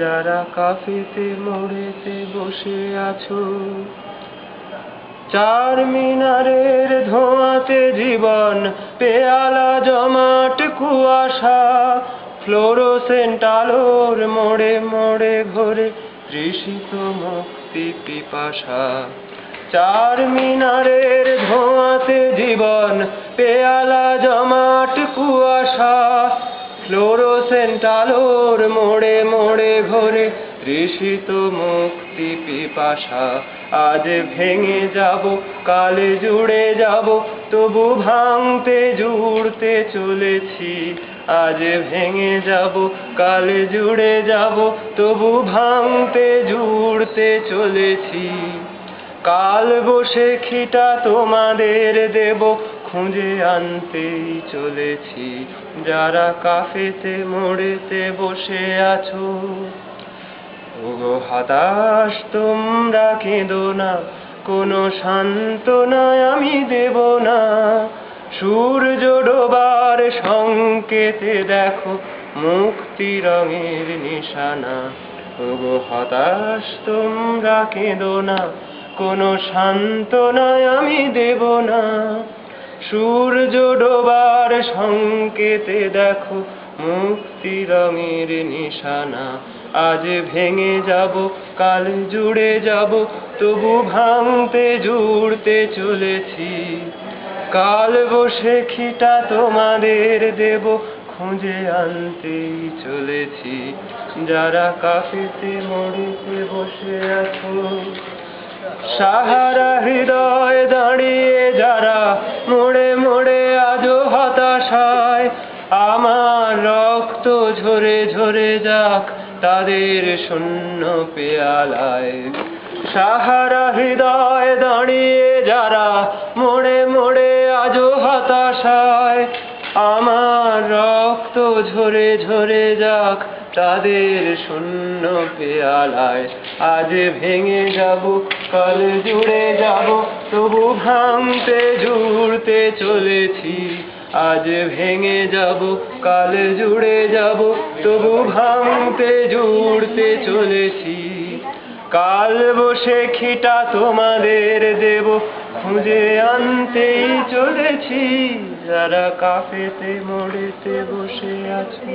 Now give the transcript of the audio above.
যারা কাফেতে মোড়েতে বসে আছো, চার মিনারের ধোঁয়াতে জীবন, পেয়ালা, জমাট, কুয়াশা, ফ্লোরোসেন্ট আলোর মোড়ে মোড়ে ঘরে তৃষিত মুক্তি পিপাসা। চার মিনারের ধোঁয়াতে জীবন, পেয়ালা, জমাট, কুয়াশা ফ্লোরোসেন্ট আলোর মোড়ে মোড়ে ঘোরে তৃষিত মুক্তি পিপাসা। আজ ভেঙে যাব, কাল জুড়ে যাব, তবু ভাঙতে জুড়তে চলেছি। আজ ভেঙে যাব, কাল জুড়ে যাব, তবু ভাঙতে জুড়তে চলেছি। কাল বসে খিটা তোমাদের দেব খুঁজে আনতেই চলেছি। যারা কাফেতে, মোড়েতে বসে আছো, ওগো হতাশ তোমরা কেঁদো না, কোনো সান্ত্বনায় আমি দেব না। সূর্য ডোবার সংকেতে দেখো, মুক্তি রঙের নিশানা। ওগো হতাশ তোমরা কেঁদো না, কোনো সান্ত্বনায় আমি দেব না। সূর্য ডোবার সংকেতে দেখো মুক্তি রঙের নিশানা। আজ ভেঙে যাব, কাল জুড়ে যাব, তবু ভাঙতে জুড়তে চলেছি। কাল বসে খিটা তোমাদের দেব, খুঁজে আনতেই চলেছি। যারা কাফিতে মরেতে বসে আছো সাহারা মোড়ে আজো হতাশায়। আমার রক্ত ঝরে ঝরে যাক তাদের শূন্য পেয়ালায়। সাহারা হৃদয় দাঁড়িয়ে যারা মোড়ে মোড়ে আজো হতাশায় আমার রক্ত ঝরে ঝরে যাক তাদের শূন্য পেয়ালায়। আজ ভেঙে যাব, কাল জুড়ে যাব, তবু ভাঙতে জুড়তে চলেছি। আজ ভেঙে যাব, কাল জুড়ে যাব, তবু ভাঙতে জুড়তে চলেছি। কাল বসে খিটা তোমাদের দেব। খুঁজে আনতেই চলেছি যারা কাফেতে মরেতে বসে আছে।